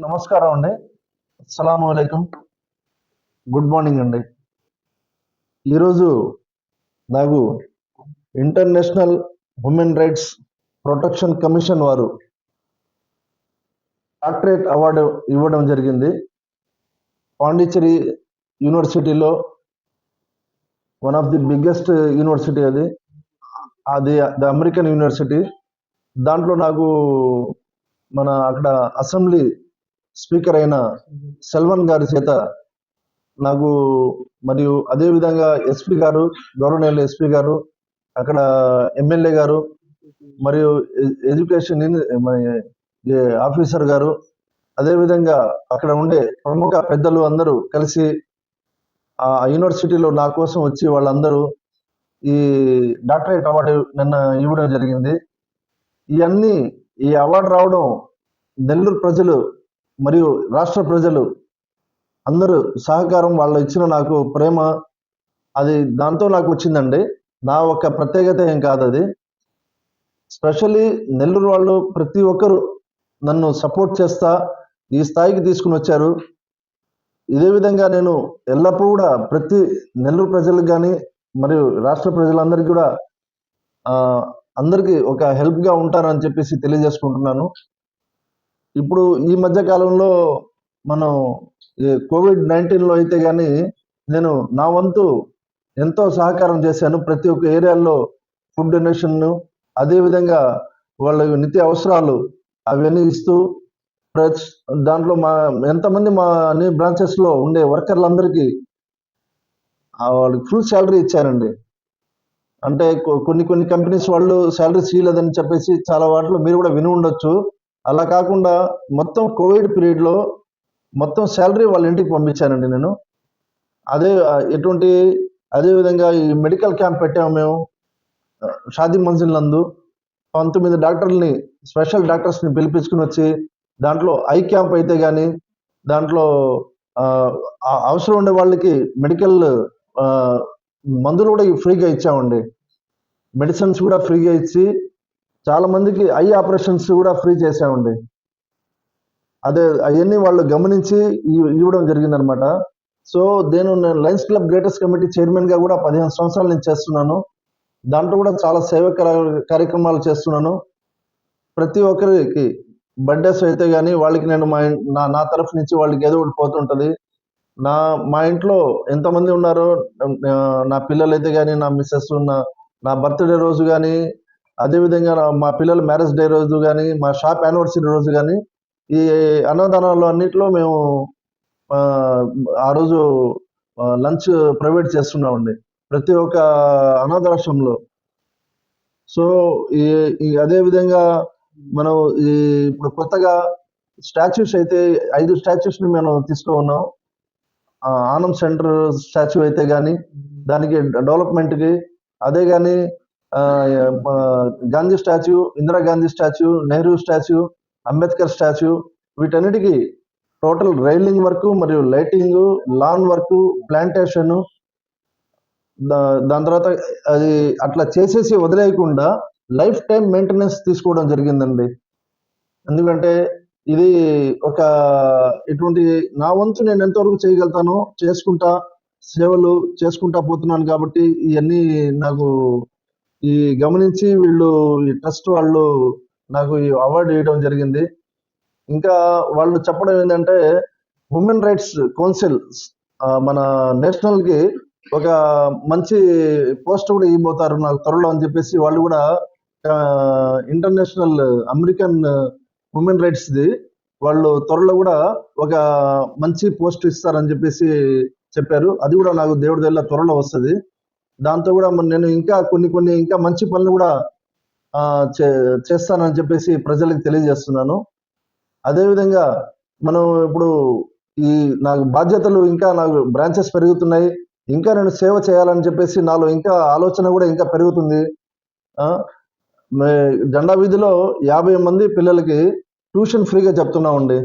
నమస్కారం అండి. అస్సలం అయికం గుడ్ మార్నింగ్ అండి. ఈరోజు నాకు international women rights protection commission వారు డాక్టరేట్ అవార్డు ఇవ్వడం జరిగింది. పాండిచ్చేరి యూనివర్సిటీలో one of the biggest university అది. అది ద అమెరికన్ యూనివర్సిటీ. దాంట్లో నాకు మన అక్కడ అసెంబ్లీ స్పీకర్ అయిన సెల్వన్ గారి చేత నాకు మరియు అదేవిధంగా ఎస్పీ గారు గవర్నర్ ఎస్పీ గారు అక్కడ ఎమ్మెల్యే గారు మరియు ఎడ్యుకేషన్ ఆఫీసర్ గారు అదేవిధంగా అక్కడ ఉండే ప్రముఖ పెద్దలు అందరూ కలిసి ఆ యూనివర్సిటీలో నా కోసం వచ్చి వాళ్ళందరూ ఈ డాక్టరేట్ అవార్డు నిన్న ఇవ్వడం జరిగింది. ఇవన్నీ ఈ అవార్డు రావడం నెల్లూరు ప్రజలు మరియు రాష్ట్ర ప్రజలు అందరూ సహకారం వాళ్ళు ఇచ్చిన నాకు ప్రేమ అది దాంతో నాకు వచ్చిందండి. నా ఒక ప్రత్యేకత ఏం కాదు అది. స్పెషల్లీ నెల్లూరు వాళ్ళు ప్రతి ఒక్కరు నన్ను సపోర్ట్ చేస్తా ఈ స్థాయికి తీసుకుని వచ్చారు. ఇదే విధంగా నేను ఎల్లప్పుడూ కూడా ప్రతి నెల్లూరు ప్రజలకు కానీ మరియు రాష్ట్ర ప్రజలందరికీ కూడా అందరికీ ఒక హెల్ప్గా ఉంటారని చెప్పేసి తెలియజేసుకుంటున్నాను. ఇప్పుడు ఈ మధ్య కాలంలో మనం ఈ కోవిడ్ నైన్టీన్లో అయితే కానీ నేను నా వంతు ఎంతో సహకారం చేశాను. ప్రతి ఒక్క ఏరియాల్లో ఫుడ్ డొనేషన్ను అదే విధంగా వాళ్ళ నిత్య అవసరాలు అవన్నీ ఇస్తూ ప్రతి దాంట్లో మా ఎంతమంది మా అన్ని బ్రాంచెస్లో ఉండే వర్కర్లందరికీ వాళ్ళకి ఫుల్ శాలరీ ఇచ్చారండి. అంటే కొన్ని కొన్ని కంపెనీస్ వాళ్ళు శాలరీస్ ఇవ్వలేదని చెప్పేసి చాలా వాటిలో మీరు కూడా విని ఉండొచ్చు. అలా కాకుండా మొత్తం కోవిడ్ పీరియడ్లో మొత్తం శాలరీ వాళ్ళ ఇంటికి పంపించానండి నేను. అదే ఎటువంటి అదేవిధంగా ఈ మెడికల్ క్యాంప్ పెట్టాము మేము షాదీ మంజిల్ నందు. పంతొమ్మిది డాక్టర్లని స్పెషల్ డాక్టర్స్ని పిలిపించుకుని వచ్చి దాంట్లో ఐ క్యాంప్ అయితే కానీ దాంట్లో అవసరం ఉండే వాళ్ళకి మెడికల్ మందులు కూడా ఫ్రీగా ఇచ్చామండి. మెడిసిన్స్ కూడా ఫ్రీగా ఇచ్చి చాలా మందికి ఐ ఆపరేషన్స్ కూడా ఫ్రీ చేసామండి అదే అవన్నీ వాళ్ళు గమనించి ఇవ్వడం జరిగిందనమాట. సో నేను నేను లయన్స్ క్లబ్ గ్రేటెస్ట్ కమిటీ చైర్మన్గా కూడా పదిహేను సంవత్సరాల నుంచి చేస్తున్నాను. దాంట్లో కూడా చాలా సేవ కార్య- కార్యక్రమాలు చేస్తున్నాను. ప్రతి ఒక్కరికి బర్త్డేస్ అయితే కానీ వాళ్ళకి నేను మా నా నా తరఫు నుంచి వాళ్ళకి ఏదో ఒకటి పోతుంటుంది. నా మా ఇంట్లో ఎంతమంది ఉన్నారో నా పిల్లలు అయితే కానీ నా మిస్సెస్ నా నా బర్త్డే రోజు కానీ అదేవిధంగా మా పిల్లల మ్యారేజ్ డే రోజు కానీ మా షాప్ యానివర్సరీ రోజు కానీ ఈ అన్నదానాలు అన్నిట్లో మేము ఆ, రోజు లంచ్ ప్రొవైడ్ చేస్తున్నామండి. ప్రతి ఒక్క అనాథాశ్రమంలో. సో ఈ అదేవిధంగా మనం ఈ ఇప్పుడు కొత్తగా స్టాచ్యూస్ అయితే ఐదు స్టాచ్యూస్ని మనం తీసుకో ఉన్నాం ఆనం సెంటర్ స్టాచ్యూ అయితే కానీ దానికి డెవలప్మెంట్కి అదే కానీ Gandhi statue Indira Gandhi statue Nehru statue Ambedkar statue వీటన్నిటికీ టోటల్ రైలింగ్ వర్క్ మరియు లైటింగ్ లాన్ వర్క్ ప్లాంటేషన్ దాని తర్వాత అది అట్లా చేసేసి వదిలేయకుండా లైఫ్ టైం మెయింటెనెన్స్ తీసుకోవడం జరిగిందండి. ఎందుకంటే ఇది ఒక ఇటువంటి నా వంతు నేను ఎంతవరకు చేయగలుగుతానో చేసుకుంటా సేవలు చేసుకుంటా పోతున్నాను కాబట్టి ఇవన్నీ నాకు ఈ గమనించి వీళ్ళు ఈ ట్రస్ట్ వాళ్ళు నాకు ఈ అవార్డు ఇవ్వడం జరిగింది. ఇంకా వాళ్ళు చెప్పడం ఏంటంటే ఉమెన్ రైట్స్ కౌన్సిల్ మన నేషనల్కి ఒక మంచి పోస్ట్ కూడా ఇవ్వబోతారు నాకు త్వరలో అని చెప్పేసి వాళ్ళు కూడా ఇంటర్నేషనల్ అమెరికన్ ఉమెన్ రైట్స్ది వాళ్ళు త్వరలో కూడా ఒక మంచి పోస్ట్ ఇస్తారని చెప్పేసి చెప్పారు. అది కూడా నాకు దేవుడి దగ్గర త్వరలో వస్తుంది. దాంతో కూడా నేను ఇంకా కొన్ని కొన్ని ఇంకా మంచి పనులు కూడా చే- చేస్తానని చెప్పేసి ప్రజలకు తెలియజేస్తున్నాను. అదేవిధంగా మనం ఇప్పుడు ఈ నాకు బాధ్యతలు ఇంకా నాకు బ్రాంచెస్ పెరుగుతున్నాయి. ఇంకా నేను సేవ చేయాలని చెప్పేసి నాలో ఇంకా ఆలోచన కూడా ఇంకా పెరుగుతుంది. జెండా వీధిలో యాభై మంది పిల్లలకి ట్యూషన్ ఫ్రీగా చెప్తున్నామండి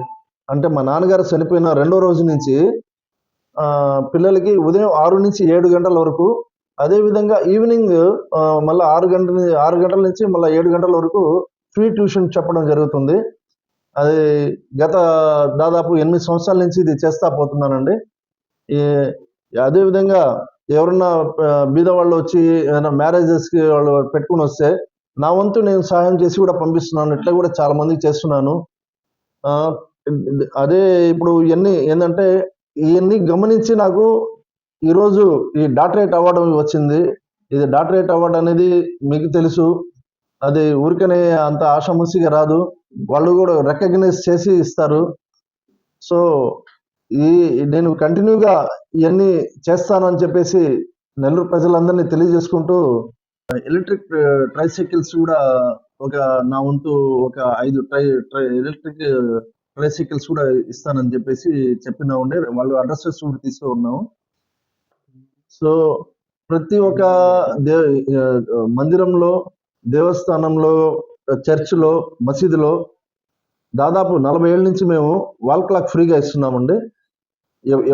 అంటే మా నాన్నగారు చనిపోయిన రెండో రోజు నుంచి పిల్లలకి ఉదయం ఆరు నుంచి ఏడు గంటల వరకు అదేవిధంగా ఈవినింగ్ మళ్ళీ ఆరు గంటల ఆరు గంటల నుంచి మళ్ళీ ఏడు గంటల వరకు ఫ్రీ ట్యూషన్ చెప్పడం జరుగుతుంది. అది గత దాదాపు ఎనిమిది సంవత్సరాల నుంచి ఇది చేస్తా పోతున్నానండి. ఈ అదే విధంగా ఎవరన్నా బీద వాళ్ళు వచ్చి ఏదైనా మ్యారేజెస్కి వాళ్ళు పెట్టుకుని వస్తే నా వంతు నేను సహాయం చేసి కూడా పంపిస్తున్నాను. ఇట్లా కూడా చాలా మందికి చేస్తున్నాను. అదే ఇప్పుడు ఇవన్నీ ఏంటంటే ఇవన్నీ గమనించి నాకు ఈరోజు ఈ డాక్టరేట్ అవార్డు వచ్చింది. ఇది డాక్టరేట్ అవార్డు అనేది మీకు తెలుసు. అది ఊరికనే అంత ఆషాముసిగా రాదు. వాళ్ళు కూడా రికగ్నైజ్ చేసి ఇస్తారు. సో ఈ నేను కంటిన్యూగా ఇవన్నీ చేస్తాను అని చెప్పేసి నెల్లూరు ప్రజలందరినీ తెలియజేసుకుంటూ ఎలక్ట్రిక్ ట్రైసైకిల్స్ కూడా ఒక నా వంతు ఒక ఐదు ట్రై ట్రై ఎలక్ట్రిక్ ట్రైసైకిల్స్ కూడా ఇస్తానని చెప్పేసి చెప్పినా ఉండే. వాళ్ళు అడ్రస్ కూడా తీసుకున్నాము. సో ప్రతి ఒక్క దే మందిరంలో దేవస్థానంలో చర్చిలో మసీదులో దాదాపు నలభై ఏళ్ళ నుంచి మేము వాల్ క్లాక్ ఫ్రీగా ఇస్తున్నామండి.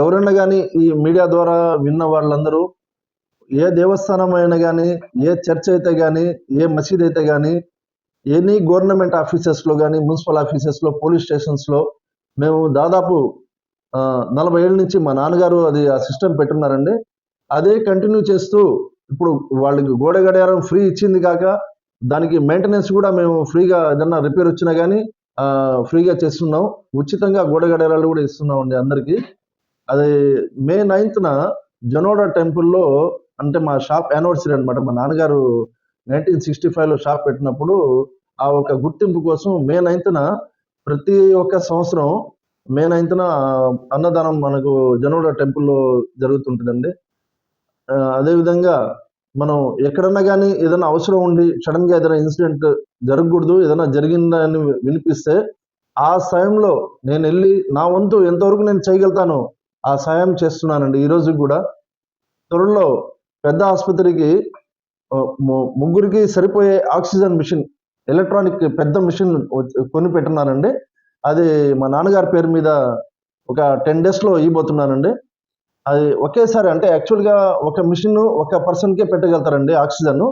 ఎవరైనా కానీ ఈ మీడియా ద్వారా విన్న వాళ్ళందరూ ఏ దేవస్థానం అయినా కానీ ఏ చర్చ్ అయితే కానీ ఏ మసీద్ అయితే కానీ ఎనీ గవర్నమెంట్ ఆఫీసెస్లో కానీ మున్సిపల్ ఆఫీసెస్లో పోలీస్ స్టేషన్స్లో మేము దాదాపు నలభై ఏళ్ళ నుంచి మా నాన్నగారు అది ఆ సిస్టమ్ పెట్టున్నారండి. అదే కంటిన్యూ చేస్తూ ఇప్పుడు వాళ్ళకి గోడ గడియారం ఫ్రీ ఇచ్చింది కాక దానికి మెయింటెనెన్స్ కూడా మేము ఫ్రీగా ఏదన్నా రిపేర్ వచ్చినా కానీ ఫ్రీగా చేస్తున్నాం. ఉచితంగా గోడ గడియారాలు కూడా ఇస్తున్నాం అండి అందరికీ. అది మే నైన్త్న జనోడా టెంపుల్లో అంటే మా షాప్ యానివర్సరీ అనమాట మా నాన్నగారు నైన్టీన్ సిక్స్టీ ఫైవ్లో షాప్ పెట్టినప్పుడు ఆ ఒక గుర్తింపు కోసం మే నైన్త్న ప్రతి ఒక్క సంవత్సరం మే నైన్త్న అన్నదానం మనకు జనోడా టెంపుల్లో జరుగుతుంటుందండి. అదేవిధంగా మనం ఎక్కడన్నా కానీ ఏదైనా అవసరం ఉండి సడన్గా ఏదైనా ఇన్సిడెంట్ జరగకూడదు ఏదైనా జరిగిందని వినిపిస్తే ఆ సమయంలో నేను వెళ్ళి నా వంతు ఎంతవరకు నేను చేయగలుగుతానో ఆ సాయం చేస్తున్నానండి. ఈరోజు కూడా త్వరలో పెద్ద ఆసుపత్రికి ముగ్గురికి సరిపోయే ఆక్సిజన్ మిషన్ ఎలక్ట్రానిక్ పెద్ద మిషన్ కొని పెట్టున్నానండి. అది మా నాన్నగారి పేరు మీద ఒక టెన్ డేస్లో ఇవ్వబోతున్నానండి. అది ఒకేసారి అంటే యాక్చువల్గా ఒక మిషన్ ఒక పర్సన్కే పెట్టగలుగుతారండి ఆక్సిజన్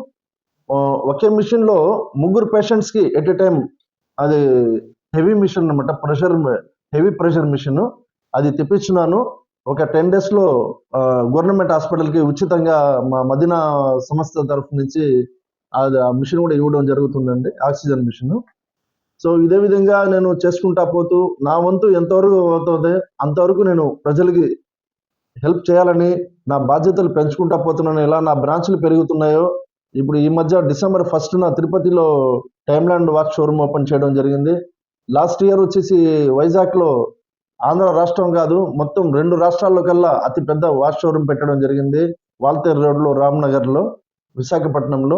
ఒకే మిషన్లో ముగ్గురు పేషెంట్స్కి ఎట్ ఎ టైం అది హెవీ మిషన్ అనమాట ప్రెషర్ హెవీ ప్రెషర్ మిషన్ అది తెప్పించున్నాను. ఒక టెన్ డేస్లో గవర్నమెంట్ హాస్పిటల్కి ఉచితంగా మా మదీన సంస్థ తరఫు నుంచి అది ఆ మిషన్ కూడా ఇవ్వడం జరుగుతుందండి ఆక్సిజన్ మిషన్ సో ఇదే విధంగా నేను చేసుకుంటా పోతూ నా వంతు ఎంతవరకు అవుతుంది అంతవరకు నేను ప్రజలకి హెల్ప్ చేయాలని నా బాధ్యతలు పెంచుకుంటా పోతున్నాను. ఎలా నా బ్రాంచ్లు పెరుగుతున్నాయో ఇప్పుడు ఈ మధ్య డిసెంబర్ ఫస్ట్ నా తిరుపతిలో time land watch showroom open చేయడం జరిగింది. లాస్ట్ ఇయర్ వచ్చేసి వైజాగ్లో ఆంధ్ర రాష్ట్రం కాదు మొత్తం రెండు రాష్ట్రాల్లో కల్లా అతి పెద్ద వాచ్ షోరూమ్ పెట్టడం జరిగింది. వాల్తేర్ రోడ్లో రామ్నగర్లో విశాఖపట్నంలో.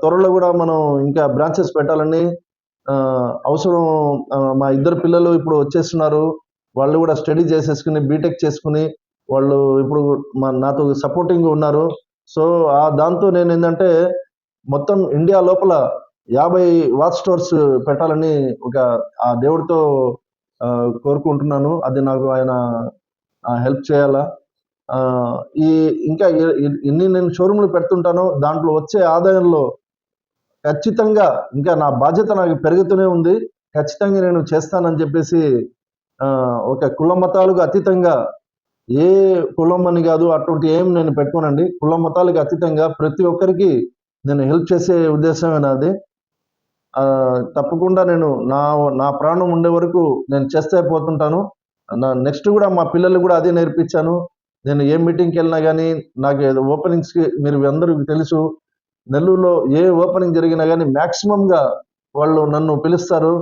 త్వరలో కూడా మనం ఇంకా బ్రాంచెస్ పెట్టాలని అవసరం మా ఇద్దరు పిల్లలు ఇప్పుడు వచ్చేస్తున్నారు. వాళ్ళు కూడా స్టడీ చేసేసుకుని బీటెక్ చేసుకుని వాళ్ళు ఇప్పుడు మా నాతో సపోర్టింగ్ ఉన్నారు. సో ఆ దాంతో నేను ఏంటంటే మొత్తం ఇండియా లోపల యాభై వాచ్ స్టోర్స్ పెట్టాలని ఒక ఆ దేవుడితో కోరుకుంటున్నాను. అది నాకు ఆయన హెల్ప్ చేయాలా. ఈ ఇంకా ఇన్ని ఎన్ని నేను షోరూమ్లు పెడుతుంటానో దాంట్లో వచ్చే ఆదాయంలో ఖచ్చితంగా ఇంకా నా బాధ్యత నాకు పెరుగుతూనే ఉంది. ఖచ్చితంగా నేను చేస్తానని చెప్పేసి ఒక కుల మతాలకు అతీతంగా ఏ కులం అని కాదు అటువంటి ఏం నేను పెట్టుకోనండి. కుల మతాలకు అతీతంగా ప్రతి ఒక్కరికి నేను హెల్ప్ చేసే ఉద్దేశమే నాది. తప్పకుండా నేను నా నా ప్రాణం ఉండే వరకు నేను చేస్తే పోతుంటాను. నా నెక్స్ట్ కూడా మా పిల్లలు కూడా అదే నేర్పించాను. నేను ఏ మీటింగ్కి వెళ్ళినా కానీ నాకు ఏదో ఓపెనింగ్స్కి మీరు అందరికీ తెలుసు. నెల్లూరులో ఏ ఓపెనింగ్ జరిగినా కానీ మ్యాక్సిమంగా వాళ్ళు నన్ను పిలుస్తారు.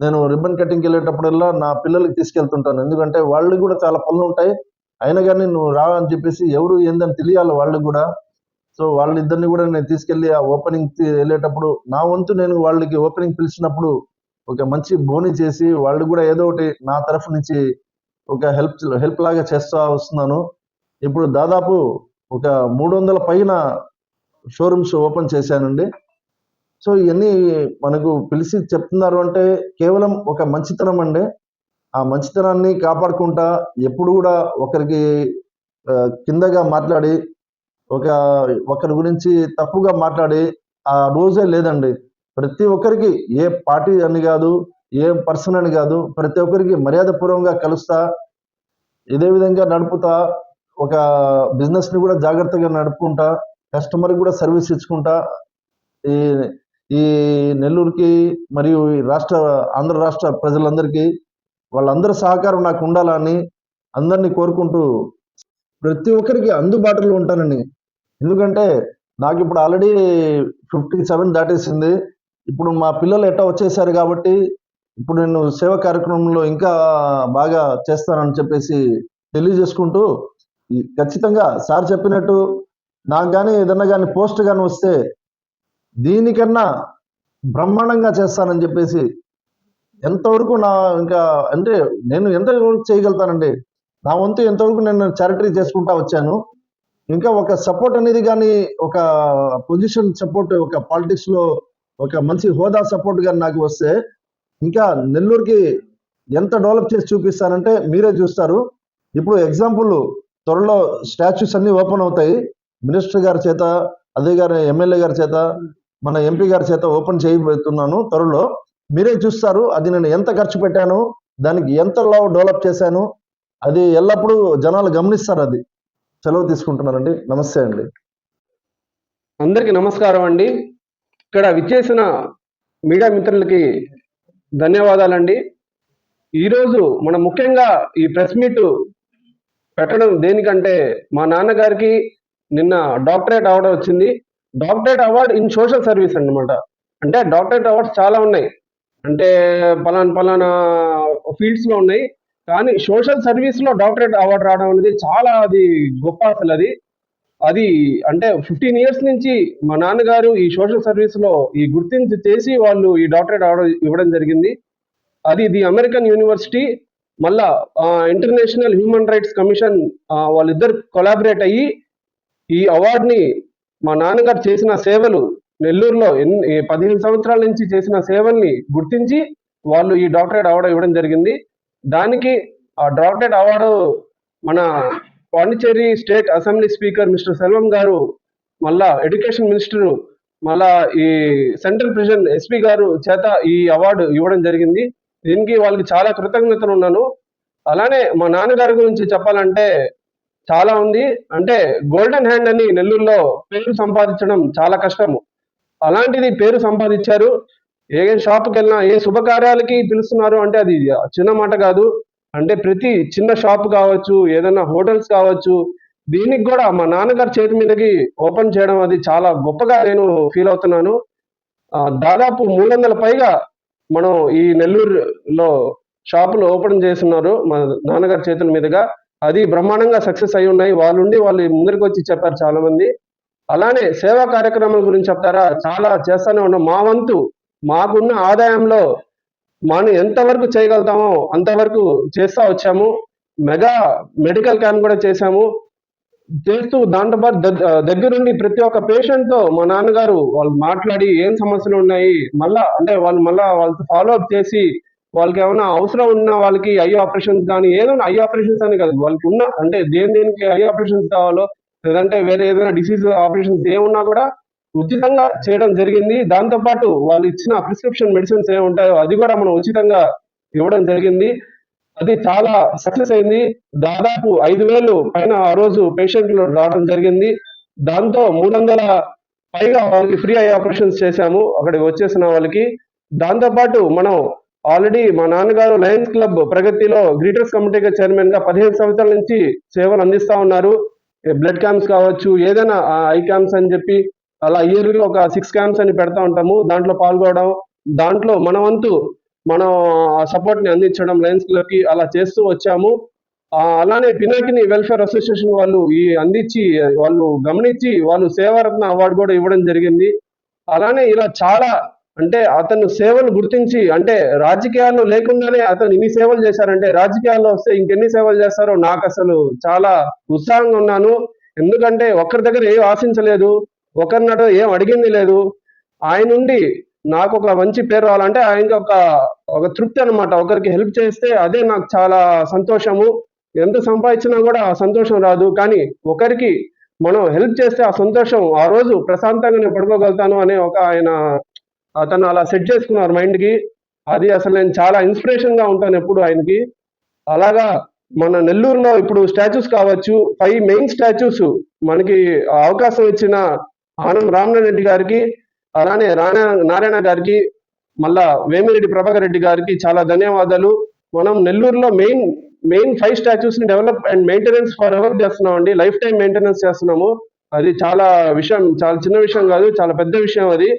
నేను రిబ్బన్ కటింగ్కి వెళ్ళేటప్పుడల్లా నా పిల్లలకి తీసుకెళ్తుంటాను. ఎందుకంటే వాళ్ళు కూడా చాలా పనులు ఉంటాయి. అయినా కానీ నువ్వు రా అని చెప్పేసి ఎవరు ఏందని తెలియాలి వాళ్ళు కూడా. సో వాళ్ళిద్దరిని కూడా నేను తీసుకెళ్ళి ఆ ఓపెనింగ్ వెళ్ళేటప్పుడు నా వంతు నేను వాళ్ళకి ఓపెనింగ్ పిలిచినప్పుడు ఒక మంచి బోని చేసి వాళ్ళు కూడా ఏదో ఒకటి నా తరఫు నుంచి ఒక హెల్ప్ హెల్ప్ లాగా చేస్తా వస్తున్నాను. ఇప్పుడు దాదాపు ఒక మూడు వందల పైన షోరూమ్స్ ఓపెన్ చేశానండి. సో ఇవన్నీ మనకు పిలిచి చెప్తున్నారు అంటే కేవలం ఒక మంచితనం అండి. ఆ మంచితనాన్ని కాపాడుకుంటా ఎప్పుడు కూడా ఒకరికి కిందగా మాట్లాడి ఒక ఒకరి గురించి తప్పుగా మాట్లాడి ఆ రోజే లేదండి. ప్రతి ఒక్కరికి ఏ పార్టీ అని కాదు ఏ పర్సన్ అని కాదు ప్రతి ఒక్కరికి మర్యాదపూర్వకంగా కలుస్తా ఇదే విధంగా నడుపుతా ఒక బిజినెస్ని కూడా జాగ్రత్తగా నడుపుకుంటా కస్టమర్కి కూడా సర్వీస్ ఇచ్చుకుంటా ఈ ఈ నెల్లూరుకి మరియు ఈ రాష్ట్ర ఆంధ్ర రాష్ట్ర ప్రజలందరికీ వాళ్ళందరి సహకారం నాకు ఉండాలని అందరినీ కోరుకుంటూ ప్రతి ఒక్కరికి అందుబాటులో ఉంటానని. ఎందుకంటే నాకు ఇప్పుడు ఆల్రెడీ ఫిఫ్టీ సెవెన్ దాటేసింది. ఇప్పుడు మా పిల్లలు ఎట్టా వచ్చేసారు కాబట్టి ఇప్పుడు నేను సేవ కార్యక్రమంలో ఇంకా బాగా చేస్తానని చెప్పేసి తెలియజేసుకుంటూ ఈ ఖచ్చితంగా సార్ చెప్పినట్టు నాకు కానీ ఏదన్నా కానీ పోస్ట్ కానీ వస్తే దీనికన్నా బ్రహ్మాండంగా చేస్తానని చెప్పేసి ఎంతవరకు నా ఇంకా అంటే నేను ఎంతవరకు చేయగలుగుతానండి? నా వంతు ఎంతవరకు నేను చారిటరీ చేసుకుంటా వచ్చాను? ఇంకా ఒక సపోర్ట్ అనేది కానీ ఒక పొజిషన్ సపోర్ట్ ఒక పాలిటిక్స్లో ఒక మంచి హోదా సపోర్ట్ కానీ నాకు వస్తే ఇంకా నెల్లూరుకి ఎంత డెవలప్ చేసి చూపిస్తానంటే మీరే చూస్తారు. ఇప్పుడు ఎగ్జాంపుల్ త్వరలో స్టాచ్యూస్ అన్నీ ఓపెన్ అవుతాయి. మినిస్టర్ గారి చేత అదే గారి ఎమ్మెల్యే గారి చేత మన ఎంపీ గారి చేత ఓపెన్ చేయబోతున్నాను. త్వరలో మీరే చూస్తారు అది నేను ఎంత ఖర్చు పెట్టాను దానికి ఎంత డెవలప్ చేశాను అది ఎల్లప్పుడూ జనాలు గమనిస్తారు అది. సెలవు తీసుకుంటున్నానండి. నమస్తే అండి. అందరికీ నమస్కారం అండి. ఇక్కడ విచ్చేసిన మీడియా మిత్రులకి ధన్యవాదాలండి. ఈరోజు మనం ముఖ్యంగా ఈ ప్రెస్ మీట్ పెట్టడం దేనికంటే మా నాన్నగారికి నిన్న డాక్టరేట్ అవార్డు వచ్చింది. Doctorate award in social service అన్నమాట. అంటే డాక్టరేట్ అవార్డ్స్ చాలా ఉన్నాయి. అంటే పలానా పలానా ఫీల్డ్స్లో ఉన్నాయి. కానీ సోషల్ సర్వీస్లో డాక్టరేట్ అవార్డు రావడం అనేది చాలా అది గొప్ప అసలు అది. అది అంటే ఫిఫ్టీన్ ఇయర్స్ నుంచి మా నాన్నగారు ఈ సోషల్ సర్వీస్లో ఈ గుర్తించి చేసి వాళ్ళు ఈ డాక్టరేట్ అవార్డు ఇవ్వడం జరిగింది. అది ది అమెరికన్ యూనివర్సిటీ మళ్ళా ఇంటర్నేషనల్ హ్యూమన్ రైట్స్ కమిషన్ వాళ్ళిద్దరు కొలాబరేట్ అయ్యి ఈ అవార్డుని మా నాన్నగారు చేసిన సేవలు నెల్లూరులో ఎన్ని ఈ పదిహేను సంవత్సరాల నుంచి చేసిన సేవల్ని గుర్తించి వాళ్ళు ఈ డాక్టరేట్ అవార్డు ఇవ్వడం జరిగింది. దానికి ఆ డాక్టరేట్ అవార్డు మన Pondicherry state assembly speaker mister Selvam garu మళ్ళా ఎడ్యుకేషన్ మినిస్టర్ మళ్ళా ఈ సెంట్రల్ ప్రెసిడెంట్ ఎస్పీ గారు చేత ఈ అవార్డు ఇవ్వడం జరిగింది. దీనికి వాళ్ళకి చాలా కృతజ్ఞతలు ఉన్నాను. అలానే మా నాన్నగారి గురించి చెప్పాలంటే చాలా ఉంది. అంటే గోల్డెన్ హ్యాండ్ అని నెల్లూరులో పేరు సంపాదించడం చాలా కష్టము. అలాంటిది పేరు సంపాదించారు. ఏ షాప్కి వెళ్ళినా ఏ శుభకార్యాలకి పిలుస్తున్నారు అంటే అది చిన్న మాట కాదు. అంటే ప్రతి చిన్న షాప్ కావచ్చు ఏదైనా హోటల్స్ కావచ్చు దీనికి కూడా మా నాన్నగారు చేతి మీదకి ఓపెన్ చేయడం అది చాలా గొప్పగా నేను ఫీల్ అవుతున్నాను. దాదాపు మూడు వందల పైగా మనం ఈ నెల్లూరులో షాపులు ఓపెన్ చేస్తున్నారు మా నాన్నగారి చేతుల మీదుగా. అది బ్రహ్మాండంగా సక్సెస్ అయి ఉన్నాయి. వాళ్ళు ఉండి వాళ్ళు ముందరికి వచ్చి చెప్పారు చాలా మంది అలానే సేవా కార్యక్రమాల గురించి చెప్తారా? చాలా చేస్తానే ఉన్నాం. మా వంతు మాకున్న ఆదాయంలో మనం ఎంతవరకు చేయగలుగుతామో అంతవరకు చేస్తా వచ్చాము. మెగా మెడికల్ క్యాంప్ కూడా చేశాము. చేస్తూ దాంట్లో పాటు దగ్గరుండి ప్రతి ఒక్క పేషెంట్తో మా నాన్నగారు వాళ్ళు మాట్లాడి ఏం సమస్యలు ఉన్నాయి మళ్ళా అంటే వాళ్ళు మళ్ళా వాళ్ళతో ఫాలో అప్ చేసి వాళ్ళకి ఏమైనా అవసరం ఉన్న వాళ్ళకి ఐ ఆపరేషన్స్ కానీ ఏదైనా ఐ ఆపరేషన్స్ అని కాదు. వాళ్ళకి ఉన్న అంటే దేని దేనికి ఐ ఆపరేషన్స్ కావాలో లేదంటే వేరే ఏదైనా డిసీజ్ ఆపరేషన్స్ ఏమున్నా కూడా ఉచితంగా చేయడం జరిగింది. దాంతో పాటు వాళ్ళు ఇచ్చిన ప్రిస్క్రిప్షన్ మెడిసిన్స్ ఏ ఉంటాయో అది కూడా మనం ఉచితంగా ఇవ్వడం జరిగింది. అది చాలా సక్సెస్ అయింది. దాదాపు ఐదు వేలు పైన ఆ రోజు పేషెంట్లు రావడం జరిగింది. దాంతో మూడు వందల పైగా వాళ్ళకి ఫ్రీ ఐ ఆపరేషన్స్ చేశాము. అక్కడికి వచ్చేసిన వాళ్ళకి. దాంతో పాటు మనం ఆల్రెడీ మా నాన్నగారు లయన్స్ క్లబ్ ప్రగతిలో గ్రీటర్స్ కమిటీగా చైర్మన్గా పదిహేను సంవత్సరాల నుంచి సేవలు అందిస్తా ఉన్నారు. బ్లడ్ క్యాంప్స్ కావచ్చు ఏదైనా ఐ క్యాంప్స్ అని చెప్పి అలా ఇయర్లీ ఒక సిక్స్ క్యాంప్స్ అని పెడతా ఉంటాము. దాంట్లో పాల్గొనడం దాంట్లో మన వంతు మనం ఆ సపోర్ట్ని అందించడం లయన్స్ క్లబ్కి అలా చేస్తూ వచ్చాము. అలానే పినాకిని వెల్ఫేర్ అసోసియేషన్ వాళ్ళు ఈ అందించి వాళ్ళు గమనించి వాళ్ళు సేవారత్న అవార్డు కూడా ఇవ్వడం జరిగింది. అలానే ఇలా చాలా అంటే అతను సేవలు గుర్తించి అంటే రాజకీయాల్లో లేకుండానే అతను ఇన్ని సేవలు చేశారంటే రాజకీయాల్లో వస్తే ఇంకెన్ని సేవలు చేస్తారో నాకు అసలు చాలా ఉత్సాహంగా ఉన్నాను. ఎందుకంటే ఒకరి దగ్గర ఏం ఆశించలేదు ఒకరినట ఏం అడిగింది లేదు. ఆయన నుండి నాకు ఒక మంచి పేరు రావాలంటే ఆయనకి ఒక ఒక తృప్తి అనమాట ఒకరికి హెల్ప్ చేస్తే అదే నాకు చాలా సంతోషము. ఎంత సంపాదించినా కూడా ఆ సంతోషం రాదు. కానీ ఒకరికి మనం హెల్ప్ చేస్తే ఆ సంతోషం ఆ రోజు ప్రశాంతంగా నేను పడుకోగలుగుతాను అనే ఒక ఆయన అతను అలా సెట్ చేసుకున్నారు మైండ్కి. అది అసలు నేను చాలా ఇన్స్పిరేషన్గా ఉంటాను ఎప్పుడు ఆయనకి. అలాగా మన నెల్లూరులో ఇప్పుడు స్టాచ్యూస్ కావచ్చు ఫైవ్ మెయిన్ స్టాచ్యూస్ మనకి అవకాశం ఇచ్చిన ఆనం రామనారాయణ రెడ్డి గారికి అలానే రాణా నారాయణ గారికి మళ్ళా వేమిరెడ్డి ప్రభాకర్ రెడ్డి గారికి చాలా ధన్యవాదాలు. మనం నెల్లూరులో మెయిన్ మెయిన్ ఫైవ్ స్టాచ్యూస్ని develop and maintenance for ever చేస్తున్నాం అండి లైఫ్ టైం మెయింటెనెన్స్ చేస్తున్నాము. అది చాలా విషయం చాలా చిన్న విషయం కాదు చాలా పెద్ద విషయం అది.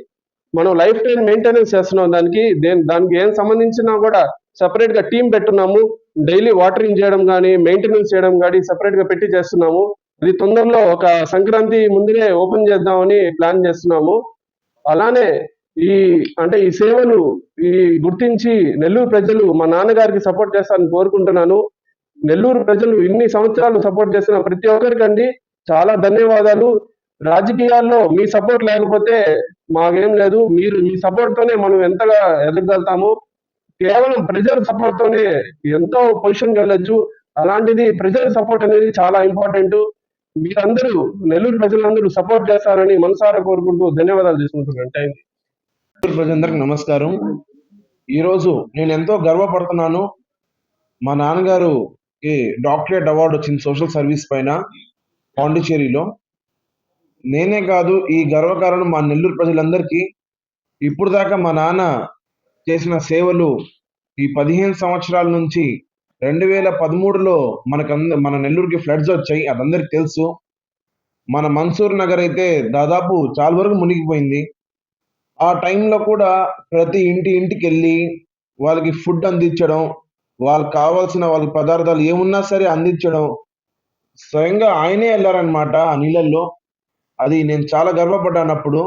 మనం లైఫ్ టైం మెయింటెనెన్స్ చేస్తున్నాం దానికి దేని దానికి ఏం సంబంధించినా కూడా సపరేట్గా టీం పెట్టున్నాము. డైలీ వాటరింగ్ చేయడం కానీ మెయింటెనెన్స్ చేయడం కానీ సపరేట్గా పెట్టి చేస్తున్నాము. ఇది తొందరలో ఒక సంక్రాంతి ముందునే ఓపెన్ చేద్దామని ప్లాన్ చేస్తున్నాము. అలానే ఈ అంటే ఈ సేవలు ఈ గుర్తించి నెల్లూరు ప్రజలు మా నాన్నగారికి సపోర్ట్ చేస్తారని కోరుకుంటున్నాను. నెల్లూరు ప్రజలు ఇన్ని సంవత్సరాలు సపోర్ట్ చేసిన ప్రతి ఒక్కరికండి చాలా ధన్యవాదాలు. రాజకీయాల్లో మీ సపోర్ట్ లేకపోతే మాకేం లేదు. మీరు మీ సపోర్ట్ తోనే మనం ఎంతగా ఎదగలుగుతాము. కేవలం ప్రజల సపోర్ట్ తోనే ఎంతో పొజిషన్ వెళ్ళొచ్చు. అలాంటిది ప్రజల సపోర్ట్ అనేది చాలా ఇంపార్టెంట్ మీరందరూ నెల్లూరు ప్రజలందరూ సపోర్ట్ చేస్తారని మనసారా కోరుకుంటూ ధన్యవాదాలు చేసుకుంటున్నాను. థ్యాంక్ నెల్లూరు ప్రజలందరికీ నమస్కారం. ఈరోజు నేను ఎంతో గర్వపడుతున్నాను. మా నాన్నగారు డాక్టరేట్ అవార్డు వచ్చింది సోషల్ సర్వీస్ పైన పాండిచ్చేరిలో. నేనే కాదు ఈ గర్వకారణం మా నెల్లూరు ప్రజలందరికీ. ఇప్పుడు దాకా మా నాన్న చేసిన సేవలు ఈ పదిహేను సంవత్సరాల నుంచి రెండు వేల పదమూడులో మనకు మన నెల్లూరుకి ఫ్లడ్స్ వచ్చాయి అదందరికి తెలుసు. మన మన్సూర్ నగర్ అయితే దాదాపు చాలా వరకు మునిగిపోయింది. ఆ టైంలో కూడా ప్రతి ఇంటి ఇంటికి వెళ్ళి వాళ్ళకి ఫుడ్ అందించడం వాళ్ళకి కావాల్సిన వాళ్ళ పదార్థాలు ఏమున్నా సరే అందించడం. స్వయంగా ఆయనే వెళ్ళారనమాట ఆ నీళ్ళల్లో. అది నేను చాలా గర్వపడ్డాను అప్పుడు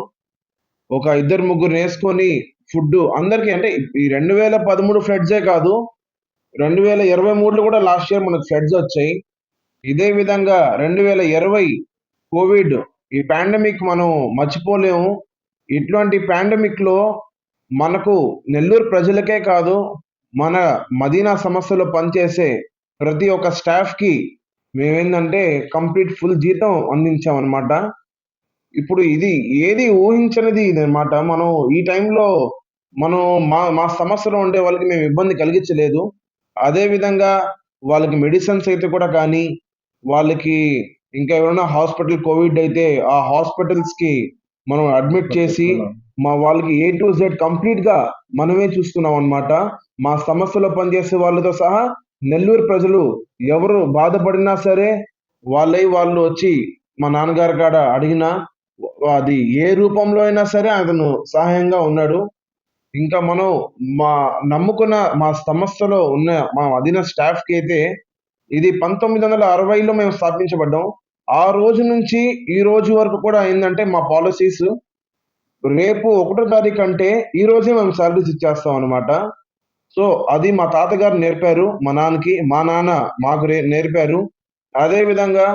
ఒక ఇద్దరు ముగ్గురు వేసుకొని ఫుడ్ అందరికీ అంటే ఈ రెండు వేల పదమూడు ఫ్లడ్సే కాదు రెండు వేల ఇరవై మూడులో కూడా లాస్ట్ ఇయర్ మనకు ఫ్లడ్స్ వచ్చాయి. ఇదే విధంగా రెండు వేల ఇరవై కోవిడ్ ఈ పాండమిక్ మనం మర్చిపోలేము. ఇట్లాంటి పాండమిక్లో మనకు నెల్లూరు ప్రజలకే కాదు మన మదీనా సంస్థలో పనిచేసే ప్రతి ఒక్క స్టాఫ్కి మేమేందంటే కంప్లీట్ ఫుల్ జీతం అందించామన్నమాట. ఇప్పుడు ఇది ఏది ఊహించనిది ఇదన్నమాట మనం ఈ టైంలో మనం మా మా సమస్యలో ఉండే వాళ్ళకి మేము ఇబ్బంది కలిగించలేదు. అదే విధంగా వాళ్ళకి మెడిసిన్స్ అయితే కూడా కానీ వాళ్ళకి ఇంకా ఎవరైనా హాస్పిటల్ కోవిడ్ అయితే ఆ హాస్పిటల్స్కి మనం అడ్మిట్ చేసి మా వాళ్ళకి ఏ టు జెడ్ కంప్లీట్గా మనమే చూస్తున్నాం అన్నమాట. మా సమస్యలో పనిచేసే వాళ్ళతో సహా నెల్లూరు ప్రజలు ఎవరు బాధపడినా సరే వాళ్ళై వాళ్ళు వచ్చి మా నాన్నగారి కాడ అడిగినా అది ఏ రూపంలో అయినా సరే అతను సహాయంగా ఉన్నాడు. ఇంకా మనం మా నమ్ముకున్న మా సంస్థలో ఉన్న మా అధీన స్టాఫ్కి అయితే ఇది పంతొమ్మిది వందల అరవైలో మేము స్థాపించబడ్డాం. ఆ రోజు నుంచి ఈ రోజు వరకు కూడా ఏంటంటే మా పాలసీస్ రేపు ఒకటో తారీఖు అంటే ఈ రోజే మేము సర్వీస్ ఇచ్చేస్తాం అనమాట సో అది మా తాతగారు నేర్పారు మా నాన్నకి మా నాన్న మాకు నేర్పారు. అదే విధంగా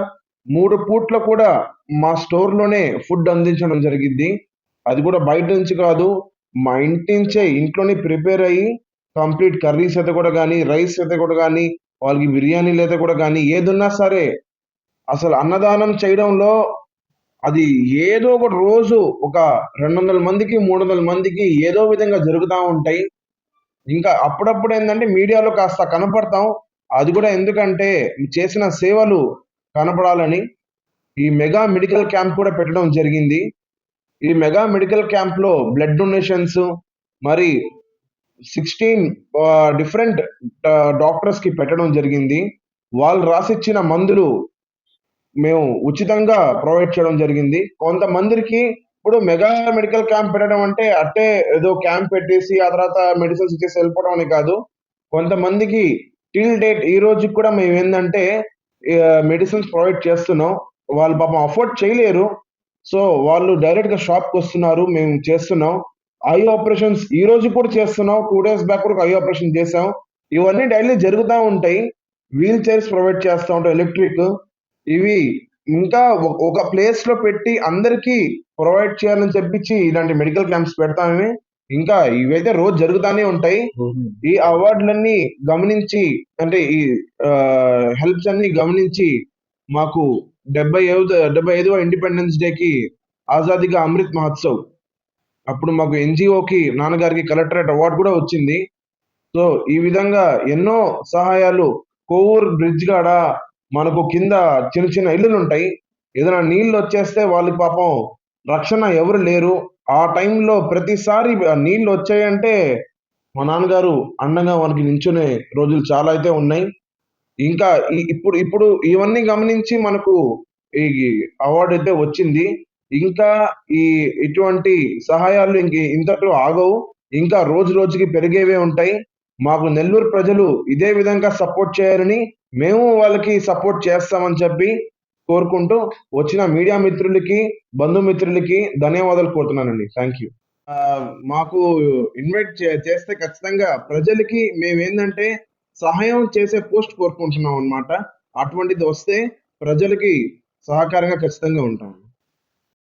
మూడు పూట్ల కూడా మా స్టోర్లోనే ఫుడ్ అందించడం జరిగింది. అది కూడా బయట నుంచి కాదు మా ఇంటి నుంచే ఇంట్లోనే ప్రిపేర్ అయ్యి కంప్లీట్ కర్రీస్ అయితే కూడా కానీ రైస్ అయితే కూడా కానీ వాళ్ళకి బిర్యానీలు అయితే కూడా కానీ ఏదున్నా సరే అసలు అన్నదానం చేయడంలో అది ఏదో ఒక రోజు ఒక రెండు వందల మందికి మూడు వందల మందికి ఏదో విధంగా జరుగుతూ ఉంటాయి. ఇంకా అప్పుడప్పుడు ఏంటంటే మీడియాలో కాస్త కనపడతాం. అది కూడా ఎందుకంటే చేసిన సేవలు కనపడాలని ఈ మెగా మెడికల్ క్యాంప్ కూడా పెట్టడం జరిగింది. ఈ మెగా మెడికల్ క్యాంప్లో బ్లడ్ డొనేషన్స్ మరి సిక్స్టీన్ డిఫరెంట్ డాక్టర్స్కి పెట్టడం జరిగింది. వాళ్ళు రాసిచ్చిన మందులు మేము ఉచితంగా ప్రొవైడ్ చేయడం జరిగింది. కొంతమందికి ఇప్పుడు మెగా మెడికల్ క్యాంప్ పెట్టడం అంటే అట్టే ఏదో క్యాంప్ పెట్టేసి ఆ తర్వాత మెడిసిన్స్ ఇచ్చేసి వెళ్ళిపోవడం అని కాదు. కొంతమందికి టిల్ డేట్ ఈ రోజుకి కూడా మేము ఏంటంటే మెడిసిన్స్ ప్రొవైడ్ చేస్తున్నాం. వాళ్ళు పాపం అఫోర్డ్ చేయలేరు. సో వాళ్ళు డైరెక్ట్గా షాప్కి వస్తున్నారు. మేము చేస్తున్నాం. ఐ ఆపరేషన్స్ ఈ రోజు కూడా చేస్తున్నాం. టూ డేస్ బ్యాక్ కూడా ఐ ఆపరేషన్ చేసాం ఇవన్నీ డైలీ జరుగుతూ ఉంటాయి. వీల్ చైర్స్ ప్రొవైడ్ చేస్తూ ఉంటాం. ఎలక్ట్రిక్ ఇవి ఇంకా ఒక- ప్లేస్లో పెట్టి అందరికి ప్రొవైడ్ చేయాలని చెప్పించి ఇలాంటి మెడికల్ క్యాంప్స్ పెడతామని ఇంకా ఇవైతే రోజు జరుగుతానే ఉంటాయి. ఈ అవార్డులన్నీ గమనించి అంటే ఈ హెల్ప్స్ అన్ని గమనించి మాకు డెబ్బై ఐదు డెబ్బై ఐదవ ఇండిపెండెన్స్ డే కి ఆజాదీగా అమృత్ మహోత్సవ్. అప్పుడు మాకు ఎన్జిఓకి నాన్నగారికి కలెక్టరేట్ అవార్డు కూడా వచ్చింది. సో ఈ విధంగా ఎన్నో సహాయాలు. కోవూర్ బ్రిడ్జ్ కాడ మనకు కింద చిన్న చిన్న ఇల్లులు ఉంటాయి ఏదైనా నీళ్ళు వచ్చేస్తే వాళ్ళకి పాపం రక్షణ ఎవరు లేరు. ఆ టైంలో ప్రతిసారి ఆ నీళ్ళు వచ్చాయంటే మా నాన్నగారు అండగా మనకి నించునే రోజులు చాలా అయితే ఉన్నాయి. ఇంకా ఇప్పుడు ఇప్పుడు ఇవన్నీ గమనించి మనకు ఈ అవార్డు అయితే వచ్చింది. ఇంకా ఈ ఇటువంటి సహాయాలు ఇంక ఇంతట్లో ఆగవు. ఇంకా రోజు రోజుకి పెరిగేవే ఉంటాయి. మాకు నెల్లూరు ప్రజలు ఇదే విధంగా సపోర్ట్ చేయాలని మేము వాళ్ళకి సపోర్ట్ చేస్తామని చెప్పి కోరుకుంటూ వచ్చిన మీడియా మిత్రులకి బంధుమిత్రులకి ధన్యవాదాలు కోరుతున్నానండి. థ్యాంక్ యూ మాకు ఇన్వైట్ చేస్తే ఖచ్చితంగా ప్రజలకి మేము ఏంటంటే సహాయం చేసే పోస్ట్ కోరుకుంటున్నాం అన్నమాట అటువంటిది వస్తే ప్రజలకి సహకారంగా ఖచ్చితంగా ఉంటాం.